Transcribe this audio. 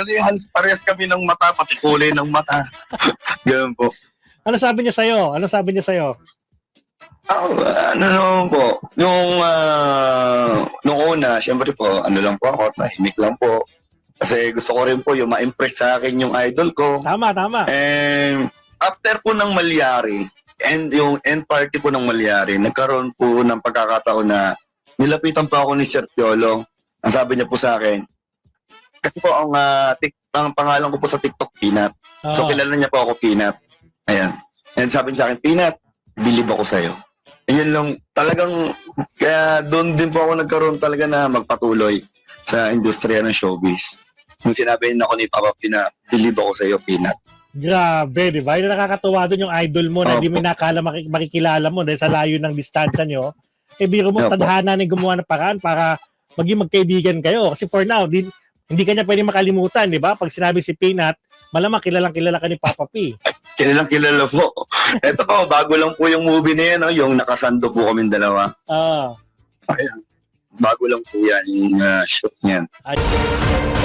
Kasi halos parehas kami ng mata, pati kulay ng mata. Ganun po. Ano sabi niya sa'yo? Ano sabi niya sa'yo? Oh, ano naman po, yung uh, nung una, syempre po, ano lang po ako, tahimik lang po. Kasi gusto ko rin po yung ma-impress sa akin yung idol ko. Tama, tama. And after po ng Malyari, and yung end party po ng Malyari, nagkaroon po ng pagkakataon na nilapitan po ako ni Sir Piolo. Ang sabi niya po sa akin, kasi po ang, ah, tik, ang pangalan ko po sa TikTok, Peanut. So Oo. kilala niya po ako, Peanut. Ayan. And sabi niya sa akin, Peanut, believe ako sa'yo. Ayun lang, talagang, kaya doon din po ako nagkaroon talaga na magpatuloy sa industriya ng showbiz. Nung sinabi na ako ni Papa P na, believe ako sa'yo, Peanut. Grabe, di ba? Yung nakakatuwa doon yung idol mo na hindi mo nakala maki- makikilala mo dahil sa layo ng distansya nyo. Eh, biro mo, Opo. tadhana na gumawa ng paraan para maging magkaibigan kayo. Kasi for now, di, hindi kanya pwede makalimutan, di ba? Pag sinabi si Peanut, malamang kilalang kilala ka ni Papa P. Kilalang kilala po. Ito po, bago lang po yung movie na yan, no? yung nakasando po kami dalawa. Ah. Bago lang po yan, yung ah, shoot niyan. Ay-